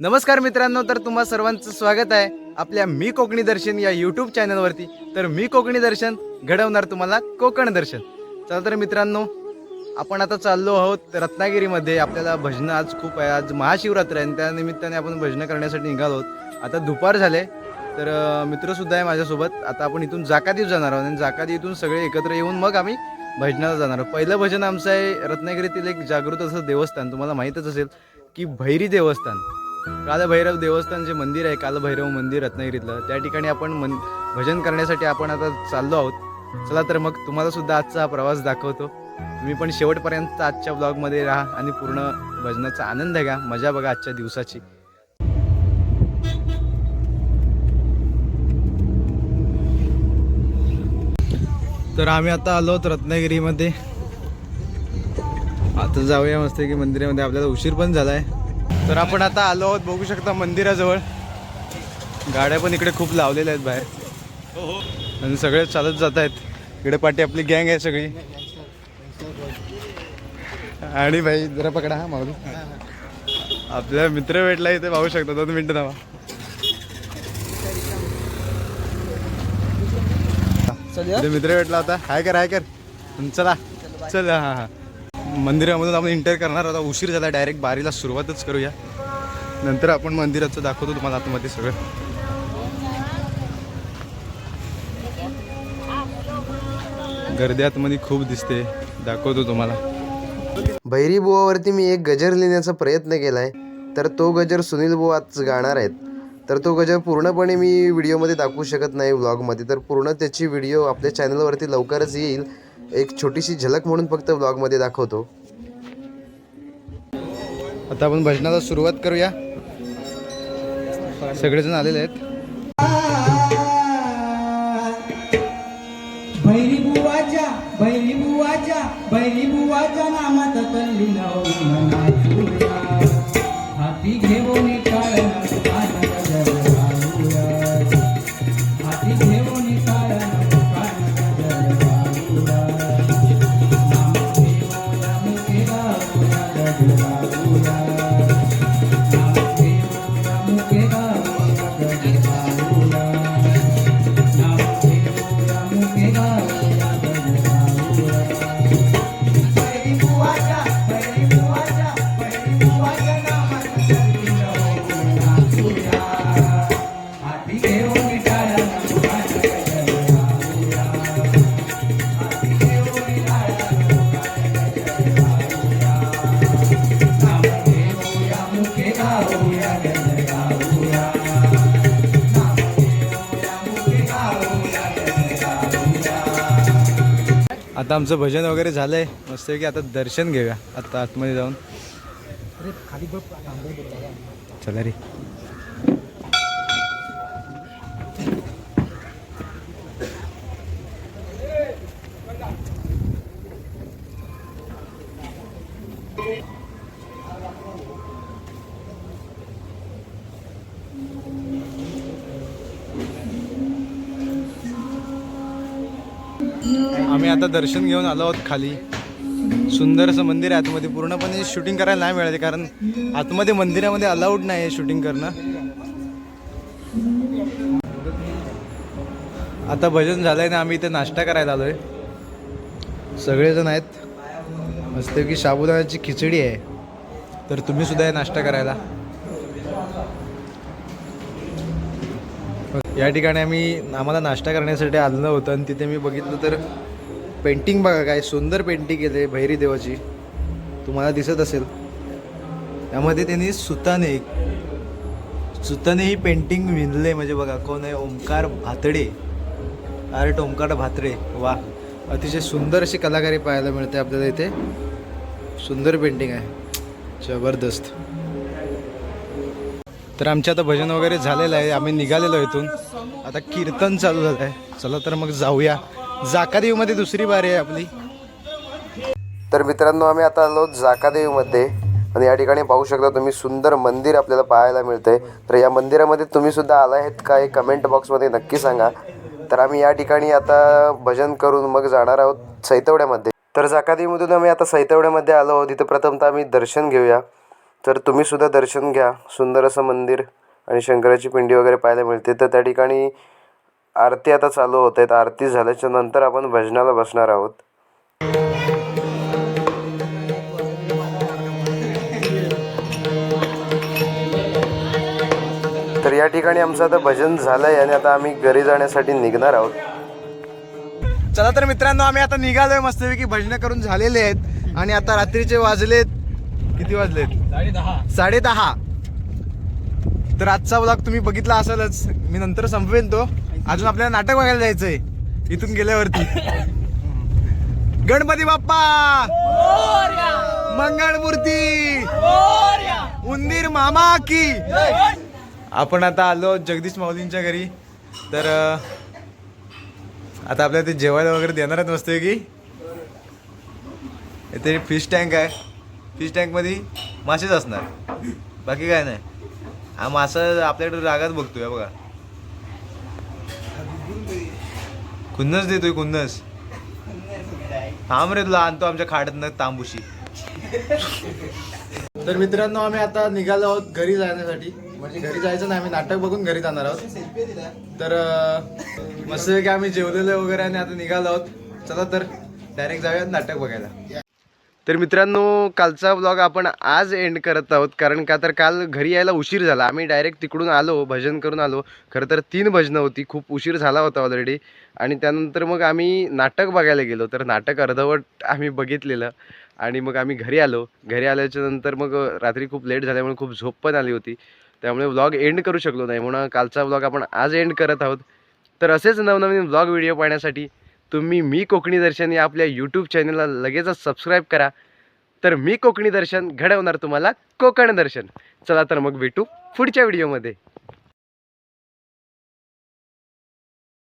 नमस्कार मित्रांनो तर तुम्हा सर्वांचं स्वागत आहे आपल्या मी कोकणी दर्शन या यूट्यूब चॅनलवरती तर मी कोकणी दर्शन घडवणार तुम्हाला कोकण दर्शन. चला तर मित्रांनो आपण आता चाललो आहोत रत्नागिरीमध्ये. आपल्याला भजनं आज खूप आहे. आज महाशिवरात्र आहे आणि त्यानिमित्ताने आपण भजनं करण्यासाठी निघालो आहोत. आता दुपार झाले तर मित्रसुद्धा आहे माझ्यासोबत. आता आपण इथून जाकादीव जाणार आहोत आणि जाकाती इथून सगळे एकत्र येऊन मग आम्ही भजनाला जाणार आहोत. पहिलं भजन आमचं आहे रत्नागिरीतील एक जागृत असं देवस्थान. तुम्हाला माहीतच असेल की भैरी देवस्थान. कालभैरव देवस्थान जे मंदिर आहे कालभैरव मंदिर रत्नागिरीतलं त्या ठिकाणी आपण मन भजन करण्यासाठी आपण आता चाललो आहोत. चला तर मग तुम्हाला सुद्धा आजचा हा प्रवास दाखवतो. तुम्ही पण शेवटपर्यंत आजच्या ब्लॉगमध्ये राहा आणि पूर्ण भजनाचा आनंद घ्या. मजा बघा आजच्या दिवसाची. तर आम्ही आता आलो आहोत रत्नागिरीमध्ये. आता जाऊया मस्त की मंदिरामध्ये. आपल्याला उशीर पण झाला आहे तर आपण आता आलो आहोत बघू शकता मंदिराजवळ. गाड्या पण इकडे खूप लावलेल्या आहेत बाहेर. आणि सगळे चालत जात आहेत. इकडे पाठी आपली गँग आहे सगळी. आणि भाई जरा पकडा हा माऊली आपला मित्र भेटला इथे पाहू शकता. दोन मिनिटं इथे मित्र भेटला होता हाय कर हाय कर. चला. चल हा हा. मंदिरामधून आपण इंटर करणार. आता उशीर झाला डायरेक्ट बारीला सुरुवातच करूया. नंतर आपण मंदिराचं दाखवतो तुम्हाला आतमध्ये सगळं. गर्दी आतमध्ये खूप दिसते. दाखवतो तुम्हाला. भैरी बुवावरती मी एक गजर लिहिण्याचा प्रयत्न केला आहे तर तो गजर सुनील बुवा आज गाणार आहेत. तर तो गजर पूर्णपणे मी व्हिडिओमध्ये दाखवू शकत नाही व्लॉगमध्ये तर पूर्ण त्याची व्हिडिओ आपल्या चॅनलवरती लवकरच येईल. एक छोटीशी झलक म्हणून फक्त व्लॉगमध्ये दाखवतो. आता आपण भजनाला सुरुवात करूया. सगळेजण आलेले आहेत. भैरी बुवाच्या भैरी बुवाच्या भैरी बुवाच्या नामात तल्ली आता आमचं भजन वगैरे झालंय. मस्त की आता दर्शन घेऊया. आता आतमध्ये जाऊन. चला रे. आम्ही आता दर्शन घेऊन आलो आहोत खाली. सुंदर असं मंदिर आहे आतमध्ये. पूर्णपणे शूटिंग करायला नाही मिळाले कारण आतमध्ये मंदिरामध्ये अलाउड नाही आहे शूटिंग करणं. आता भजन झालंय ना आम्ही इथे नाश्ता करायला आलोय. सगळेजण आहेत. मस्त की साबुदाण्याची खिचडी आहे. तर तुम्ही सुद्धा आहे नाश्ता करायला. या ठिकाणी आम्ही आम्हाला नाश्ता करण्यासाठी आलेलं होतं आणि तिथे मी बघितलं तर पेंटिंग बघा काय सुंदर पेंटिंग केले भैरी देवाची. तुम्हाला दिसत असेल. त्यामध्ये त्यांनी सुताने सुताने ही पेंटिंग विणले म्हणजे बघा कोण आहे? ओंकार भातडे. आर्ट ओंकार भातडे. वा अतिशय सुंदर अशी कलाकारी पाहायला मिळते आपल्याला इथे. सुंदर पेंटिंग आहे. जबरदस्त. तर आमचे आता भजन वगैरे झालेलं आहे. आम्ही निघालेलो इथून. आता कीर्तन चालू झालं आहे चला तर मग जाऊया. जाकादेवीमध्ये दुसरी बारी आहे आपली. तर मित्रांनो आम्ही आता आलो जाकादेवीमध्ये आणि या ठिकाणी पाहू शकता तुम्ही सुंदर मंदिर आपल्याला पाहायला मिळते तर या मंदिरामध्ये तुम्ही सुद्धा आला आहेत का हे कमेंट बॉक्समध्ये नक्की सांगा. तर आम्ही या ठिकाणी आता भजन करून मग जाणार आहोत सैतवड्यामध्ये. तर जाकादेवीमधून आम्ही आता सैतवड्यामध्ये आलो आहोत. तिथं प्रथमतः आम्ही दर्शन घेऊया. तर तुम्ही सुद्धा दर्शन घ्या. सुंदर असं मंदिर आणि शंकराची पिंडी वगैरे पाहायला मिळते. तर त्या ठिकाणी आरती आता चालू होत आहेत. आरती झाल्याच्यानंतर आपण भजनाला बसणार आहोत. तर या ठिकाणी आमचं आता भजन झालंय आणि आता आम्ही घरी जाण्यासाठी निघणार आहोत. चला तर मित्रांनो आम्ही आता निघालोय मस्तपैकी. भजन करून झालेले आहेत. आणि आता रात्रीचे वाजलेत. किती वाजलेत? साडे दहा. तर आजचा ब्लॉग तुम्ही बघितला असालच. मी नंतर संपवेन तो. अजून आपल्याला नाटक बघायला जायचंय. इथून गेल्यावरती. गणपती बाप्पा! मंगळ मूर्ती उंदीर मामा की! आपण आता आलो जगदीश माऊलींच्या घरी. तर आता आपल्याला ते जेवायला वगैरे देणार आहेत मस्त की ते फिश टँक आहे. फिश टँकमध्ये मासेच असणार. बाकी काय नाही. हा मासा आपल्याकडे रागात बघतोय बघा. खुन्नस देतोय खुन्नस. थांब रे तुला आणतो आमच्या खाड्यातनं तांबूशी. तर मित्रांनो आम्ही आता निघालो आहोत घरी जाण्यासाठी. म्हणजे घरी जायचं नाही आम्ही नाटक बघून घरी जाणार आहोत. तर मस्त की आम्ही जेवलेलो वगैरे आणि आता निघालो आहोत. चला तर डायरेक्ट जाऊयात नाटक बघायला. तर मित्रांनो कालचा ब्लॉग आपण आज एंड करत आहोत. कारण का तर काल घरी यायला उशीर झाला. आम्ही डायरेक्ट तिकडून आलो भजन करून आलो. खरं तर तीन भजनं होती. खूप उशीर झाला होता ऑलरेडी आणि त्यानंतर मग आम्ही नाटक बघायला गेलो. तर नाटक अर्धवट आम्ही बघितलेलं. आणि मग आम्ही घरी आलो. घरी आल्याच्यानंतर मग रात्री खूप लेट झाल्यामुळे खूप झोप पण आली होती. त्यामुळे व्लॉग एंड करू शकलो नाही म्हणून कालचा व्लॉग आपण आज एंड करत आहोत. तर असेच नवनवीन व्लॉग व्हिडिओ पाहण्यासाठी तुम्ही मी कोकणी दर्शन या आपल्या यूट्यूब चॅनलला लगेचच सबस्क्राईब करा. तर मी कोकणी दर्शन घडवणार तुम्हाला कोकण दर्शन. चला तर मग भेटू पुढच्या व्हिडिओमध्ये